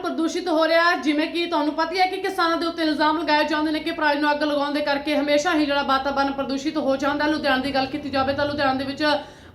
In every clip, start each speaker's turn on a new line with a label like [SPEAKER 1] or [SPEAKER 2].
[SPEAKER 1] ਪ੍ਰਦੂਸ਼ਿਤ ਹੋ ਰਿਹਾ ਜਿਵੇਂ ਕਿ ਤੁਹਾਨੂੰ ਪਤਾ ਹੀ ਹੈ ਕਿ ਕਿਸਾਨਾਂ ਦੇ ਉੱਤੇ ਇਲਜ਼ਾਮ ਲਗਾਏ ਜਾਂਦੇ ਨੇ ਕਿ ਪਰਾਲੀ ਨੂੰ ਅੱਗ ਲਗਾਉਣ ਦੇ ਕਰਕੇ ਹਮੇਸ਼ਾ ਹੀ ਜਿਹੜਾ ਵਾਤਾਵਰਣ ਪ੍ਰਦੂਸ਼ਿਤ ਹੋ ਜਾਂਦਾ। ਲੁਧਿਆਣਾ ਦੀ ਗੱਲ ਕੀਤੀ ਜਾਵੇ ਤਾਂ ਲੁਧਿਆਣਾ ਦੇ ਵਿੱਚ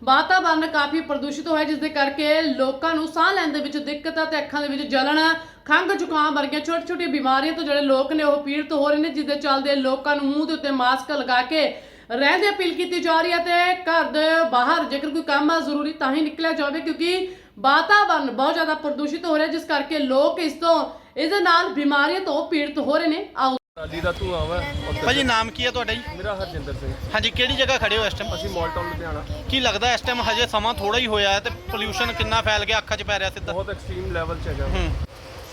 [SPEAKER 1] ਵਾਤਾਵਰਣ ਕਾਫੀ ਪ੍ਰਦੂਸ਼ਿਤ ਹੋਇਆ, ਜਿਸ ਦੇ ਕਰਕੇ ਲੋਕਾਂ ਨੂੰ ਸਾਹ ਲੈਣ ਦੇ ਵਿੱਚ ਦਿੱਕਤ ਅਤੇ ਅੱਖਾਂ ਦੇ ਵਿੱਚ ਜਲਣ ਖੰਘ ਜ਼ੁਕਾਮ ਵਰਗੀਆਂ ਛੋਟੀ-ਛੋਟੀਆਂ ਬਿਮਾਰੀਆਂ ਤੋਂ ਜਿਹੜੇ ਲੋਕ ਨੇ ਉਹ ਪੀੜਤ ਹੋ ਰਹੇ ਨੇ, ਜਿਸ ਦੇ ਚੱਲਦੇ ਲੋਕਾਂ ਨੂੰ ਮੂੰਹ ਦੇ ਉੱਤੇ ਮਾਸਕ ਲਗਾ ਕੇ ਰਹਿਣ ਦੀ ਅਪੀਲ ਕੀਤੀ ਜਾ ਰਹੀ ਹੈ ਤੇ ਘਰ ਦੇ ਬਾਹਰ ਜੇਕਰ ਕੋਈ ਕੰਮ ਆ ਜ਼ਰੂਰੀ ਤਾਂ ਹੀ ਨਿਕਲਿਆ ਜਾਵੇ ਕਿਉਂਕਿ ਵਾਤਾਵਰਣ ਬਹੁਤ ਜ਼ਿਆਦਾ ਪ੍ਰਦੂਸ਼ਿਤ ਹੋ ਰਿਹਾ ਜਿਸ ਕਰਕੇ ਲੋਕ ਇਸ ਤੋਂ ਇਸ ਦੇ ਨਾਲ ਬਿਮਾਰੀਆਂ ਤੋਂ ਪੀੜਤ ਹੋ ਰਹੇ ਨੇ। ਆਓ।
[SPEAKER 2] ਟਰਾਲੀ ਦਾ ਧੂਆਂ ਵਾ
[SPEAKER 3] ਭਾਜੀ ਨਾਮ ਕੀ ਹੈ ਤੁਹਾਡਾ ਜੀ?
[SPEAKER 2] ਮੇਰਾ ਹਰਜਿੰਦਰ ਸਿੰਘ।
[SPEAKER 3] ਹਾਂਜੀ ਕਿਹੜੀ ਜਗ੍ਹਾ ਖੜੇ ਹੋ ਇਸ ਟਾਈਮ
[SPEAKER 2] ਅਸੀਂ ਮਾਲ ਟਾਊਨ ਲੁਧਿਆਣਾ।
[SPEAKER 3] ਕੀ ਲੱਗਦਾ ਇਸ ਟਾਈਮ ਹਜੇ ਸਮਾਂ ਥੋੜਾ ਹੀ ਹੋਇਆ ਹੈ ਤੇ ਪੋਲਿਊਸ਼ਨ ਕਿੰਨਾ ਫੈਲ ਗਿਆ ਅੱਖਾਂ 'ਚ ਪੈ ਰਿਹਾ ਸਿੱਧਾ?
[SPEAKER 2] ਬਹੁਤ ਐਕਸਟ੍ਰੀਮ ਲੈਵਲ 'ਚ ਹੈਗਾ।
[SPEAKER 3] ਹੂੰ।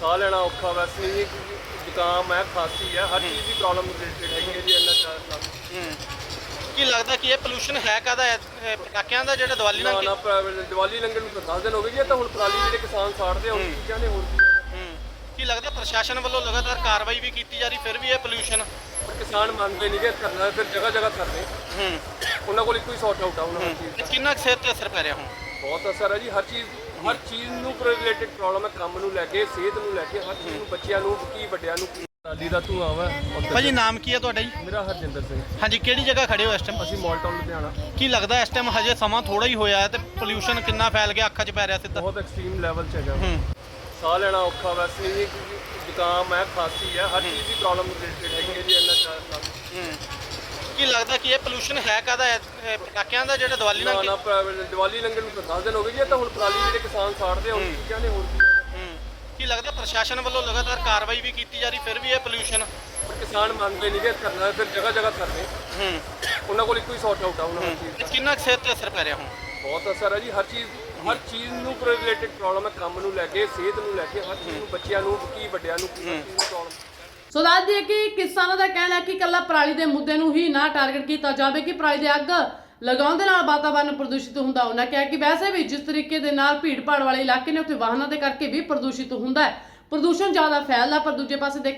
[SPEAKER 2] ਸਾਹ ਲੈਣਾ ਔਖਾ ਵੈਸੇ ਨਹੀਂ ਜ਼ੁਕਾਮ ਹੈ ਖਾਂਸੀ ਹੈ। ਹਰ ਚੀਜ਼ ਦੀ ਪ੍ਰੋਬਲਮ ਰਿਲੇਟਡ ਹੈਗੀ ਹੈ ਜੀ ਇੰਨਾ
[SPEAKER 3] ਹੂੰ ਕੀ ਲੱਗਦਾ ਕਿ ਇਹ ਪੋਲਿਊਸ਼ਨ ਹੈ ਕਾਦਾ ਹੈ? ਪਟਾਕਿਆਂ ਦਾ ਜਿਹੜਾ ਦੀਵਾਲੀ
[SPEAKER 2] ਨਾ
[SPEAKER 3] ਨਾਲ
[SPEAKER 2] ਨਾ ਪ੍ਰਾਈਵੇਟ ਦੀਵਾਲੀ ਲੰਘਣ ਨੂੰ ਤਾਂ 10 ਦਿਨ ਹੋ ਗਏ ਜੀ ਇਹ ਤਾਂ ਹੁਣ ਪਰਾਲੀ ਜਿਹੜੇ ਕਿਸਾਨ ਸਾੜਦੇ ਆ ਉਹ ਚੀਜ਼ਾਂ ਨੇ ਹੋਰ ਕੀ
[SPEAKER 3] ਕੀ ਲੱਗਦਾ ਪ੍ਰਸ਼ਾਸਨ ਵੱਲੋਂ ਲਗਾਤਾਰ ਕਾਰਵਾਈ ਵੀ ਕੀਤੀ ਜਾ ਰਹੀ ਫਿਰ ਵੀ ਇਹ ਪੋਲਿਊਸ਼ਨ
[SPEAKER 2] ਪਰ ਕਿਸਾਨ ਮੰਨਦੇ ਨਹੀਂ ਕਿ ਕਰਨਾ ਫਿਰ ਜਗ੍ਹਾ ਜਗ੍ਹਾ ਕਰਦੇ।
[SPEAKER 3] ਹੂੰ।
[SPEAKER 2] ਉਹਨਾਂ ਕੋਲ ਇੱਕੋ ਹੀ ਸੌਟ ਆਊਟ ਆ ਉਹਨਾਂ ਹਰ ਚੀਜ਼ ਦਾ
[SPEAKER 3] ਕਿੰਨਾ ਕੁ ਸਿਰ ਤੇ ਅਸਰ ਪੈ ਰਿਹਾ ਹੁਣ?
[SPEAKER 2] ਬਹੁਤ ਅਸਰ ਹੈ ਜੀ ਹਰ ਚੀਜ਼ ਹਰ ਚੀਜ਼ ਨੂੰ ਰਿਲੇਟਡ ਪ੍ਰੋਬਲਮ ਹੈ ਕੰਮ ਨੂੰ ਲੈ ਕੇ ਸਿਹਤ ਨੂੰ ਲੈ ਕੇ ਹਰ ਚੀਜ਼ ਨੂੰ ਬੱਚਿਆਂ ਨੂੰ ਕੀ ਵੱਡਿਆਂ ਨੂੰ ਕੀ ਟਰਾਲੀ ਦਾ ਧੂਆਂ ਵਾ
[SPEAKER 3] ਭਾਜੀ ਨਾਮ ਕੀ ਹੈ ਤੁਹਾਡਾ ਜੀ?
[SPEAKER 2] ਮੇਰਾ ਹਰਜਿੰਦਰ ਸਿੰਘ।
[SPEAKER 3] ਹਾਂਜੀ ਕਿਹੜੀ ਜਗ੍ਹਾ ਖੜੇ ਹੋ ਇਸ ਟਾਈਮ
[SPEAKER 2] ਅਸੀਂ ਮਾਲ ਟਾਊਨ ਲੁਧਿਆਣਾ।
[SPEAKER 3] ਕੀ ਲੱਗਦਾ ਇਸ ਟਾਈਮ ਹਜੇ ਸਮਾਂ ਥੋੜਾ ਹੀ ਹੋਇਆ ਹੈ ਤੇ ਪੋਲਿਊਸ਼ਨ ਕਿੰਨਾ ਫੈਲ ਗਿਆ ਅੱਖਾਂ 'ਚ ਪੈ ਰਿਹਾ ਸਿੱਧਾ?
[SPEAKER 2] ਬਹੁਤ ਐਕਸਟ੍ਰੀਮ ਲੈਵਲ 'ਚ ਹੈਗਾ।
[SPEAKER 3] ਹੂੰ।
[SPEAKER 2] ਸਾਹ ਲੈਣਾ ਔਖਾ ਵੈਸੇ ਨਹੀਂ ਜ਼ੁਕਾਮ ਹੈ ਖਾਂਸੀ ਹੈ ਹਰ ਚੀਜ਼ ਦੀ ਪ੍ਰੋਬਲਮ ਰਿਲੇਟਡ ਹੈਗੀ ਹੈ ਜੀ ਇੰਨਾ ਚਾਹ
[SPEAKER 3] ਹੂੰ। ਕੀ ਲੱਗਦਾ ਕਿ ਇਹ ਪੋਲਿਊਸ਼ਨ ਹੈ ਕਾਦਾ ਹੈ? ਪਟਾਕਿਆਂ ਦਾ ਜਿਹੜਾ ਦੀਵਾਲੀ ਨਾਲ
[SPEAKER 2] ਨਾ ਪ੍ਰਾਈਵੇਟ ਦੀਵਾਲੀ ਲੰਘਣ ਨੂੰ ਤਾਂ 10 ਦਿਨ ਹੋ ਗਏ ਜੀ ਇਹ ਤਾਂ ਹੁਣ ਪਰਾਲੀ ਜਿਹੜੇ ਕਿਸਾਨ ਸਾੜਦੇ ਆ ਉਹ ਚੀਜ਼ਾਂ ਨੇ ਹੋਰ ਕੀ।
[SPEAKER 3] ਹੂੰ? ਕੀ ਲੱਗਦਾ ਪ੍ਰਸ਼ਾਸਨ ਵੱਲੋਂ ਲਗਾਤਾਰ ਕਾਰਵਾਈ ਵੀ ਕੀਤੀ ਜਾ ਰਹੀ ਫਿਰ ਵੀ ਇਹ ਪੋਲਿਊਸ਼ਨ
[SPEAKER 2] ਪਰ ਕਿਸਾਨ ਮੰਨਦੇ ਨਹੀਂ ਕਿ ਕਰਨਾ ਫਿਰ ਜਗ੍ਹਾ ਜਗ੍ਹਾ ਕਰਦੇ
[SPEAKER 3] ਹੂੰ।
[SPEAKER 2] ਉਹਨਾਂ ਕੋਲ ਇੱਕੋ ਹੀ ਸੌਟ ਆਊਟ ਆ ਉਹਨਾਂ ਚੀਜ਼ ਦਾ
[SPEAKER 3] ਕਿੰਨਾ ਕੁ ਤੇ ਅਸਰ ਪੈ ਰਿਹਾ ਹੁਣ?
[SPEAKER 2] ਬਹੁਤ ਅਸਰ ਹੈ ਜੀ ਹਰ ਚੀਜ਼ ਹਰ ਚੀਜ਼ ਨੂੰ ਰਿਲੇਟਡ ਪ੍ਰੋਬਲਮ ਹੈ ਕੰਮ ਨੂੰ ਲੈ ਕੇ ਸਿਹਤ ਨੂੰ ਲੈ ਕੇ ਹਰ ਚੀਜ਼ ਨੂੰ ਬੱਚਿਆਂ ਨੂੰ ਕੀ ਵੱਡਿਆਂ ਨੂੰ ਕੀ ਹਰ ਚੀਜ਼ ਨੂੰ ਪ੍ਰੋਬਲਮ
[SPEAKER 1] ਸੋ ਦੱਸ ਦਈਏ ਕਿ ਕਿਸਾਨਾਂ ਦਾ ਕਹਿਣਾ ਹੈ ਕਿ ਕੱਲਾ ਪਰਾਲੀ ਦੇ ਮੁੱਦੇ ਨੂੰ ਹੀ ਨਾ ਟਾਰਗੇਟ ਕੀਤਾ ਜਾਵੇ ਕਿ ਪਰਾਲੀ ਦੇ ਅੱਗ ਲਗਾਉਣ ਦੇ ਨਾਲ ਵਾਤਾਵਰਣ ਪ੍ਰਦੂਸ਼ਿਤ ਹੁੰਦਾ, ਉਹਨਾਂ ਕਿਹਾ ਕਿ ਵੈਸੇ ਵੀ ਜਿਸ ਤਰੀਕੇ ਦੇ ਨਾਲ ਭੀੜ ਭਾੜ ਵਾਲੇ ਇਲਾਕੇ ਨੇ ਉੱਥੇ ਵਾਹਨਾਂ ਦੇ ਕਰਕੇ ਵੀ ਪ੍ਰਦੂਸ਼ਿਤ ਹੁੰਦਾ ਹੈ। ਪ੍ਰਦੂਸ਼ਣ ਜ਼ਿਆਦਾ ਫੈਲਦਾ, ਪਰ ਦੂਜੇ ਪਾਸੇ ਦੇਖਿਆ